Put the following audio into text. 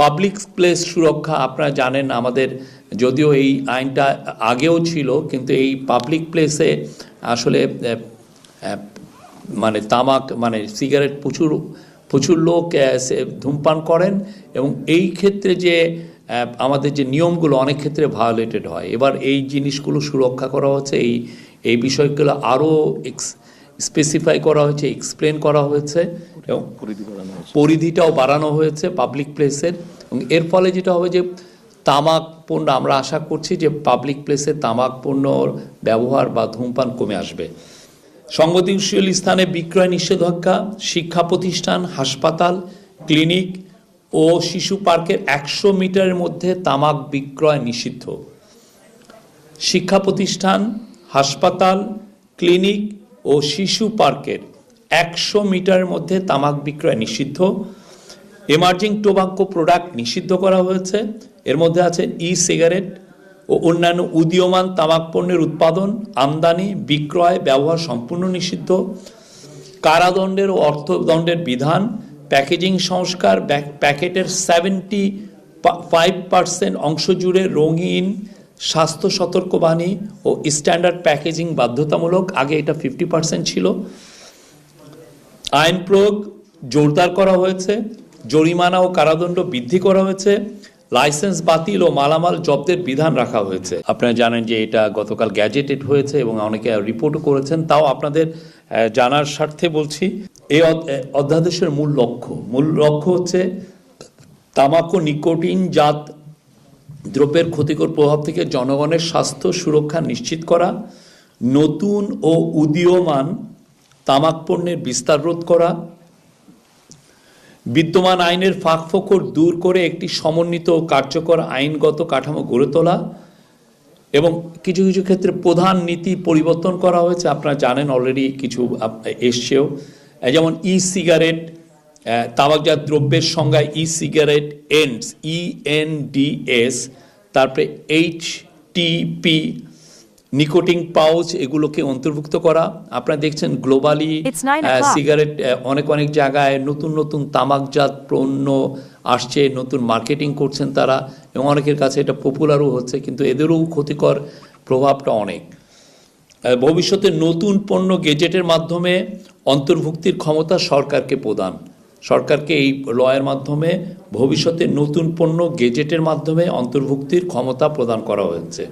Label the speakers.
Speaker 1: Public place সুরক্ষা আপনারা জানেন আমাদের, যদিও এই আইনটা আগেও ছিল, কিন্তু এই পাবলিক প্লেসে আসলে মানে তামাক মানে সিগারেট প্রচুর প্রচুর লোক ধূমপান করেন এবং এই ক্ষেত্রে যে আমাদের যে নিয়মগুলো অনেক ক্ষেত্রে ভায়োলেটেড হয়। এবার এই জিনিসগুলো সুরক্ষা করা হচ্ছে, এই এই বিষয়গুলো আরও স্পেসিফাই করা হয়েছে এক্সপ্লেন করা হয়েছে এবং পরিধিটাও বাড়ানো হয়েছে পাবলিক প্লেসের এবং এর ফলে যেটা হবে যে তামাক পণ্য আমরা আশা করছি যে পাবলিক প্লেসে তামাক পণ্যর ব্যবহার বা ধূমপান কমে আসবে। সংবেদনশীল স্থানে বিক্রয় নিষেধাজ্ঞা শিক্ষা প্রতিষ্ঠান হাসপাতাল ক্লিনিক ও শিশু পার্কের একশো মিটারের মধ্যে তামাক বিক্রয় নিষিদ্ধ। শিক্ষা প্রতিষ্ঠান হাসপাতাল ক্লিনিক ও শিশু পার্কের একশো মিটারের মধ্যে তামাক বিক্রয় নিষিদ্ধ। এমার্জিং টোবাক্কো প্রোডাক্ট নিষিদ্ধ করা হয়েছে। এর মধ্যে আছে ই সিগারেট ও অন্যান্য উদীয়মান তামাক পণ্যের উৎপাদন, আমদানি, বিক্রয়, ব্যবহার সম্পূর্ণ নিষিদ্ধ। কারাদণ্ডের ও অর্থদণ্ডের বিধান, প্যাকেজিং সংস্কার, প্যাকেটের সেভেন্টি ফাইভ পার্সেন্ট অংশ জুড়ে রঙিন স্বাস্থ্য সতর্কবাণী ও স্ট্যান্ডার্ড প্যাকেজিং বাধ্যতামূলক, আগে এটা ফিফটি পার্সেন্ট ছিল। আইন প্রয়োগ জোরদার করা হয়েছে, জরিমানা ও কারাদণ্ড বৃদ্ধি করা হয়েছে লাইসেন্স বাতিল ও মালামাল জব্দের বিধান রাখা হয়েছে। আপনারা জানেন যে এটা গতকাল গ্যাজেটেড হয়েছে এবং অনেকে রিপোর্টও করেছেন, তাও আপনাদের জানার স্বার্থে বলছি। এই অধ্যাদেশের মূল লক্ষ্য মূল লক্ষ্য হচ্ছে তামাক নিকোটিন জাত দ্রব্যের ক্ষতিকর প্রভাব থেকে জনগণের স্বাস্থ্য সুরক্ষা নিশ্চিত করা, নতুন ও উদীয়মান তামাক পণ্যের বিস্তার রোধ করা, বিদ্যমান আইনের ফাঁক ফোকর দূর করে একটি সমন্বিত ও কার্যকর আইনগত কাঠামো গড়ে তোলা এবং কিছু কিছু ক্ষেত্রে প্রধান নীতি পরিবর্তন করা হয়েছে। আপনারা জানেন অলরেডি কিছু এসছেও। যেমন ই সিগারেট তামাকজাত দ্রব্যের সংজ্ঞা E cigarette ENDS E N D S তারপরে এইচ টিপি নিকোটিং পাউচ এগুলোকে অন্তর্ভুক্ত করা। আপনারা দেখছেন গ্লোবালি. সিগারেট অনেক অনেক জায়গায় নতুন নতুন তামাকজাত পণ্য আসছে নতুন মার্কেটিং করছেন তারা এবং অনেকের কাছে এটা পপুলারও হচ্ছে কিন্তু এদেরও ক্ষতিকর প্রভাবটা অনেক। ভবিষ্যতে নতুন পণ্য গেজেটের মাধ্যমে অন্তর্ভুক্তির ক্ষমতা সরকারকে প্রদান। সরকারকে এই লয়ের মাধ্যমে ভবিষ্যতে নতুন পণ্য গেজেটের মাধ্যমে অন্তর্ভুক্তির ক্ষমতা প্রদান করা হয়েছে।